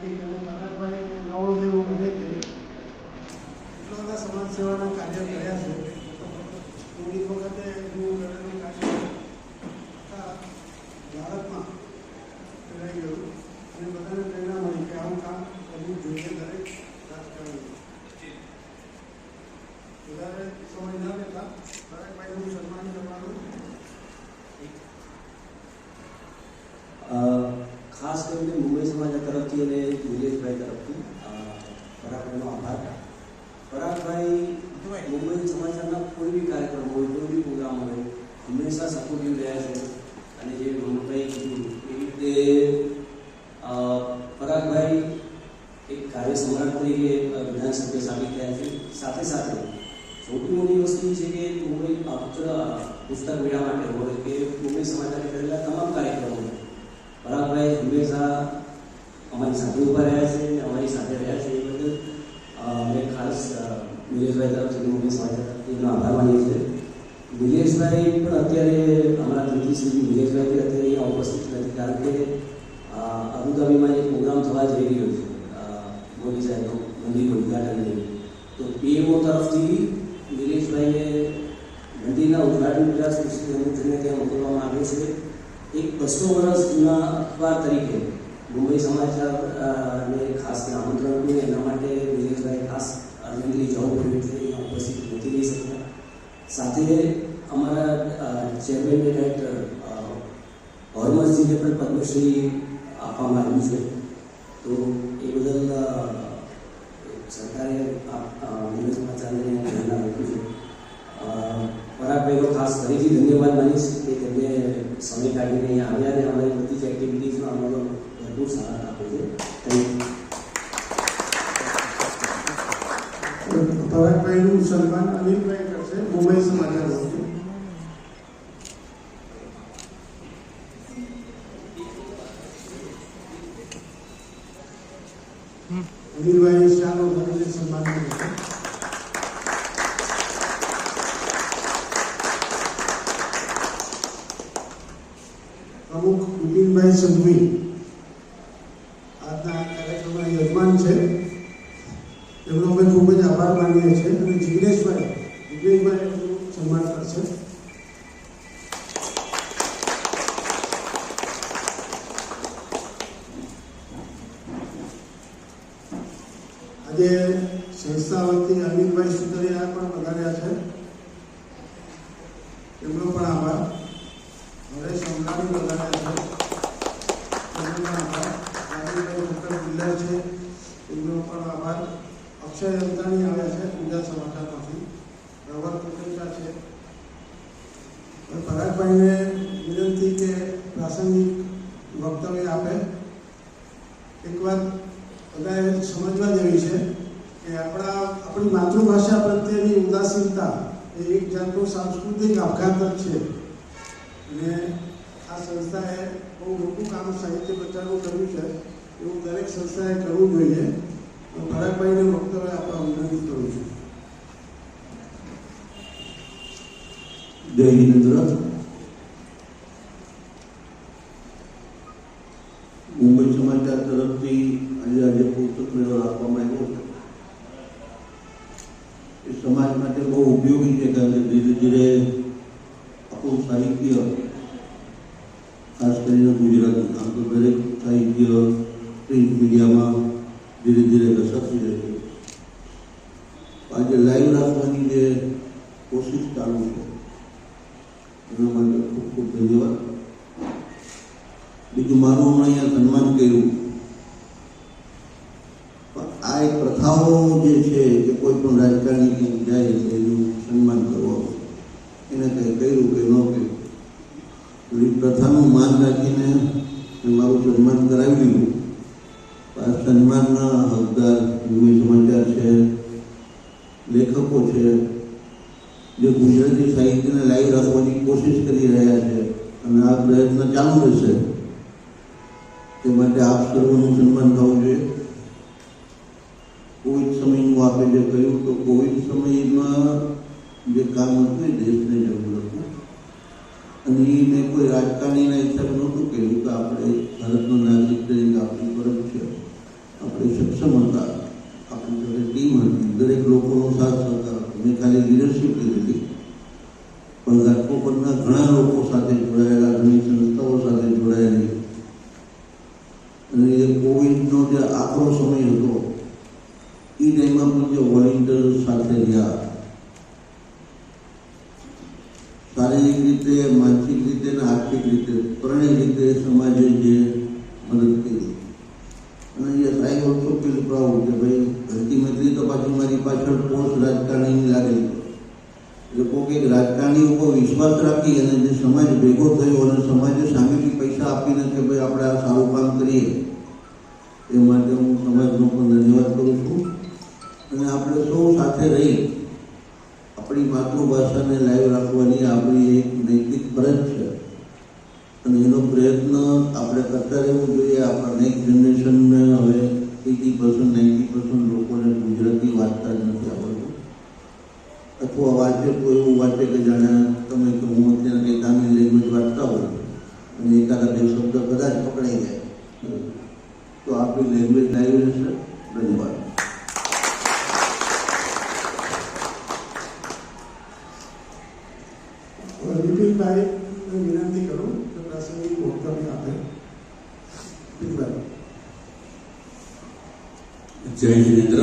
કરીને તારકભાઈ નવળદેવ મને એટલા બધા સમાજ સેવાના કાર્ય કર્યા છે થોડીક વખતે હું લડેલું કાર્ય ભારતમાં ફેરાઈ ગયું અને બધાને પ્રેરણા મળી કે આવું કામ કરવું જોઈએ દરેક રાજકારણી વધારે સમય ન લેતા તારકભાઈનું સન્માન કરવાનું Uh, खास करीने मुंबई समाज तरफ थी निलेष भाई तरफ थी पराग भाई आभार पराग भाई मुंबई समाचार कोई भी कार्यक्रम हो कोई भी प्रोग्राम हो हमेशा सपोर्टिव रहा है जो मनु भाई कीधुँ पराग भाई एक कार्य सम्राट तरीके विधानसभा साबित थे साथ साथ छोटी मोटी वस्तु है कि मुंबई पुस्तक मेला के मुंबई समाचार करेला तमाम कार्यक्रमों भाई हमेशा हमारी साथ ऊपर रहे थे हमारी साथ रहे थे मतलब मैं खास नीलेश भाई तरफ से मुझे समझा था आभार मानिए थे नीलेश भाई पर तो अत्यारे हमारा तृतीय तो तो से भी नीलेश भाई भी अत्यारे यहाँ उपस्थित रहते कारण के अबू धाबी में एक प्रोग्राम थवा जा रही है मोदी साहब को मंदिर को उद्घाटन के तो पीएमओ तरफ से नीलेश भाई ने मंदिर का उद्घाटन किया उसके अनुसार हम उपलब्ध आगे से एक बसों वर्ष जूना अखबार तरीके मुंबई समाचार ने खास के आमंत्रण को एना बेरोजगारी खास अर्जेंटली जॉब करी थे यहाँ उपस्थित नहीं रही सकता साथ ही हमारा चेयरमैन डायरेक्टर हरमस जी ने पर पद्मश्री तो आप तो ये बदल सरकार आप मुंबई समाचार ने ध्यान रखू पर आप खास तरीके धन्यवाद मानी समय કાઢીને અહીંયા આવ્યા અને અમારી બધી જ એક્ટિવિટીઝમાં અમારો ભરપૂર સહાર આપે છે થેન્ક યુ ભરતભાઈનું સન્માન અનિલભાઈ કરશે મુંબઈ સમાચાર બોલું અનિલભાઈ શાહનો ભરતને સન્માન કર્યું રમણભાઈ સંઘવી આજના કાર્યક્રમના યજમાન છે એમનો અમે ખૂબ જ આભાર માનીએ છીએ અને જિગ્નેશભાઈ જિગ્નેશભાઈ એમનું સન્માન કરશે આજે સંસ્થા વતી અનિલભાઈ સુતરિયા પણ આવ્યા છે એમનો પણ આભાર અક્ષય અંતાણી આવ્યા છે ઊંઝા સમાચારમાંથી પ્રવર પ્રશંસા છે પરાગભાઈને વિનંતી કે પ્રાસંગિક વક્તવ્ય આપે એક વાત બધાએ સમજવા જેવી છે કે આપણા આપણી માતૃભાષા પ્રત્યેની ઉદાસીનતા એ એક જાતનો સાંસ્કૃતિક આપઘાત જ છે અને આ સંસ્થાએ બહુ મોટું કામ સાહિત્ય બચાવનું કર્યું છે એવું દરેક સંસ્થાએ કરવું જોઈએ ખડકભાઈને વક્તવ્ય આપણા વિનંતી કરું છું જય હિન્દ્રથ મુંબઈ સમાચાર તરફથી આજે આજે પુસ્તક મેળો રાખવામાં આવ્યો એ સમાજ માટે બહુ ઉપયોગી છે કારણ કે ધીરે ધીરે સન્માન કર્યું પણ કોઈ પણ રાજકારણી જાય એનું સન્માન કરવું એને કંઈ કર્યું કે ન કર્યું એવી પ્રથાનું માન રાખીને મારું સન્માન કરાવી દીધું સન્માનના હકદાર પ્રયત્ન ચાલુ રહેશે તે માટે આપ સર્વનું સન્માન થવું જોઈએ કોવિડ સમયનું આપે જે કહ્યું તો કોવિડ સમયમાં જે કામ હતું આ કરો સમય નું ઈ દૈમન જો વોલન્ટીર સાથ લેયા પારિગિતે માંચિતિતે ના આખિતિતે પ્રણી રીતે સમાજે જે મદદ કરી અને એ સાયકોપિલરાઉડે ભાઈ પ્રતિમયિત તબજુમારી પાશન પોલ રાજતાની લાગે જો કોઈ રાજતાની ઉપર વિશ્વાસ રાખી અને જે સમાજ ભેગો થયો અને સમાજે સામૂહિક પૈસા આપીને કે ભાઈ આપણે આ સારું કામ કરીએ એ માટે હું સમાજનો પણ ધન્યવાદ કરું છું અને આપણે સૌ સાથે રહી આપણી માતૃભાષાને લાઈવ રાખવાની આપણી એક નૈતિક ફરજ છે અને એનો પ્રયત્ન આપણે કરતા રહેવું જોઈએ આપણા નેક્સ્ટ જનરેશનને હવે એટી પર્સન્ટ નાઇન્ટી પર્સન્ટ વિપિનભાઈ હું વિનંતી કરું કે પ્રાસંગિક વક્તવ્ય આપે જય જિનેન્દ્ર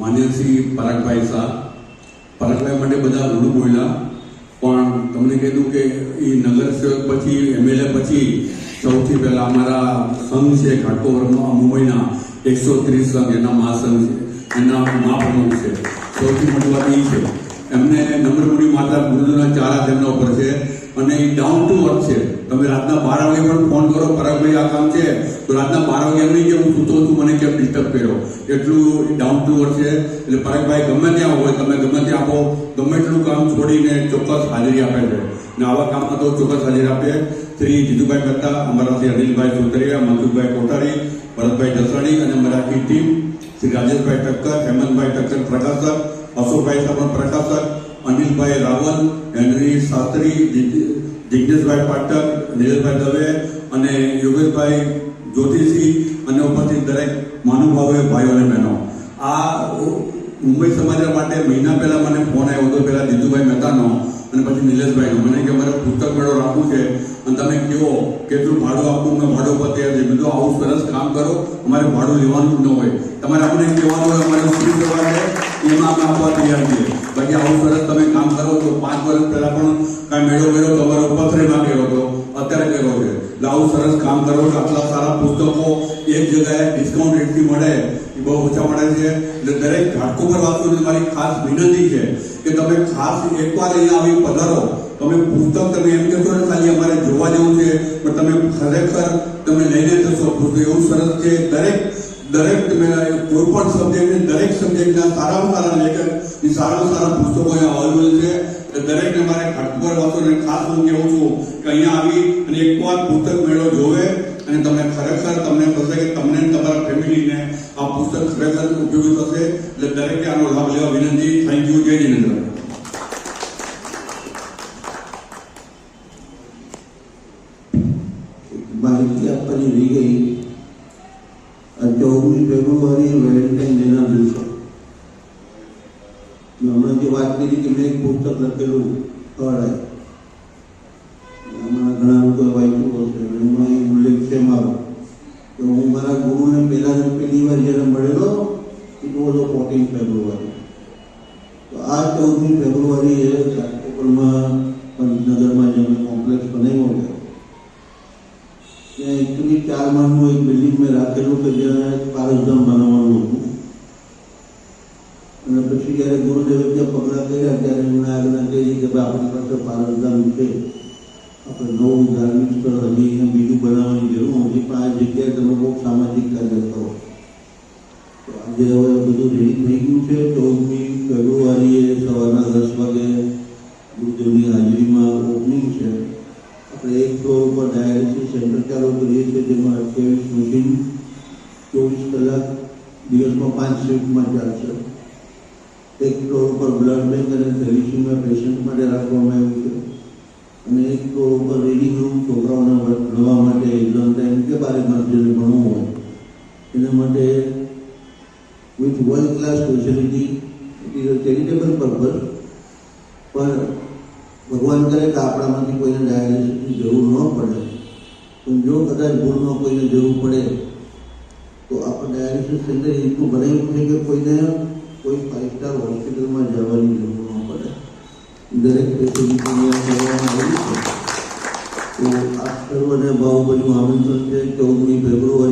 માન્ય શ્રી પરાગભાઈ શાહ પરાગભાઈ માટે બધા રૂડું બોલ્યા પણ તમને કીધું કે એ નગર સેવક પછી એમએલએ પછી સૌથી પહેલા અમારા સંઘ છે ઘાટકોવરનો મુંબઈના એકસો ત્રીસ સંઘ એના મહાસંઘ છે એના મહાપ્રમુખ છે સૌથી મોટી વાત એ છે એમને નમ્રપુરી માતા ગુરુના ચારા તેમના ઉપર છે અને એ ડાઉન ટુ અર્થ છે તમે રાતના બાર વાગે પણ ફોન કરો પરાગભાઈ આ કામ છે તો રાતના બાર વાગે એમ નહીં કે હું સૂતો છું મને કેમ ડિસ્ટર્બ કર્યો એટલું ડાઉન ટુ અર્થ છે એટલે પરાગભાઈ ગમે ત્યાં હોય તમે ગમે ત્યાં આપો ગમે એટલું કામ છોડીને ચોક્કસ હાજરી આપે છે ને આવા કામમાં તો ચોક્કસ હાજરી આપે શ્રી જીતુભાઈ મહેતા અમારાથી અનિલભાઈ સુતરિયા મનસુખભાઈ કોઠારી ભરતભાઈ જસવાણી અને મરાઠી ટીમ શ્રી રાજેશભાઈ ટક્કર હેમંતભાઈ ટક્કર પ્રકાશક અશોકભાઈ સરવણ પ્રકાશક અનિલભાઈ રાવલ હેનરી શાસ્ત્રી જિજ્ઞેશભાઈ પાટક નીરજભાઈ દવે અને યોગેશભાઈ જ્યોતિષી અને ઉપસ્થિત દરેક મહાનુભાવો ભાઈઓ અને બહેનો આ મુંબઈ સમાચાર માટે મહિના પહેલાં મને ફોન આવ્યો હતો પહેલાં જીતુભાઈ મહેતાનો અને પછી નિલેશભાઈનો મને કે મારે પુસ્તક મેળો રાખવું છે અને તમે કહો કેટલું ભાડું આપવું મેં ભાડું પર તૈયાર છે બીજું આવું સરસ કામ કરો અમારે ભાડું લેવાનું જ ન હોય તમારે આપણે કહેવાનું હોય અમારે શું કરવાનું છે એમાં અમે આપવા તૈયાર છીએ પછી આવું સરસ તમે કામ કરો તો પાંચ વર્ષ પહેલાં પણ કાંઈ મેળો મેળો તમારો અમારો પથરેમાં કર્યો હતો અત્યારે કર્યો છે એટલે આવું સરસ કામ કરો છો આટલા સારા પુસ્તકો એક જગ્યાએ ડિસ્કાઉન્ટ એટલી મળે એ બહુ ઓછા મળે છે એટલે દરેક ઘાટકો પર વાંચો મારી ખાસ વિનંતી છે કે તમે ખાસ એકવાર અહીંયા આવી પધારો તમે પુસ્તક તમે એમ કહેશો ને ખાલી અમારે જોવા જવું છે પણ તમે ખરેખર તમે લઈને જશો પુસ્તક એવું સરસ છે દરેક દરેક કોઈ પણ સબ્જેક્ટ ને દરેક સબ્જેક્ટના સારામાં સારા લેખક સારામાં સારા પુસ્તકો અહીંયા અવેલેબલ છે દરેકને મારે ખબર વાંચો અને ખાસ હું કહેવું છું કે અહીંયા આવી અને એકવાર પુસ્તક મેળો જોવે અને તમને ખરેખર તમને થશે કે તમને તમારા ફેમિલીને આ પુસ્તક ખરેખર ઉપયોગી થશે એટલે દરેકે આનો લાભ લેવા વિનંતી થેન્ક યુ જય જિનેન્દ્ર માહિતી આપવાની રહી ગઈ ફેબ્રુઆરી વેલેન્ટાઇન ડેના દિવસે મેં હમણાં જે વાત કરી કે મેં એક પુસ્તક લખેલું અડાય આમાં ઘણા લોકો વાંચ્યું હશે એમાં એ ઉલ્લેખ છે મારો કે હું મારા ગુરુને પહેલાં પહેલી વાર જ્યારે મળેલો it was a fourteen February તો આ ચૌદમી ફેબ્રુઆરીએ રાજકોટમાં પંચનગરમાં જે કોમ્પ્લેક્સ બનાવ્યો છે કે ચાર માળનું એક બિલ્ડિંગમાં રાખેલું કે જ્યાં પારસધામ બનાવવાનું હતું અને પછી જ્યારે ગુરુદેવે ત્યાં પગલાં કર્યા ત્યારે એમણે આજ્ઞા કરી કે ભાઈ આપણી પાસે પારસધામ છે આપણે નવું ધાર્મિક સ્થળ હજી અહીંયા બીજું બનાવવાની જરૂર હજી પણ આ જગ્યાએ તમે બહુ સામાજિક કાર્ય કરો તો આજે હવે બધું રેડી થઈ ગયું છે ચૌદમી ફેબ્રુઆરી અને હું માંડ્યા છું ટેકનોલોજી પર બ્લડ મેનેજમેન્ટ એલીશ્યુન માં પેશન્ટ પર રાખવાનો છું અને એક કોરો પર રેડી ગ્રુપ પ્રોગ્રામનું કરવા માટે લંડન કે પરમર્જી જવાનું હોય એ માટે with world class consultancy it is a terrible purpose પણ ભગવાન કરે કે આપણામાંથી કોઈને ડાયરેક્ટ જવું ન પડે જો જરૂર થાય તો કોઈને જરૂર પડે इंडस्ट्री के अंदर इनको बनाई उठेंगे कोई नया कोई फाइव स्टार હોસ્પિટલમાં જવાની જરૂર ન પડે દરેક પેશન્ટ દુનિયા કરવામાં આવી છે તો આ સર્વને બહુ બધું આમંત્રણ છે ચૌદમી ફેબ્રુઆરી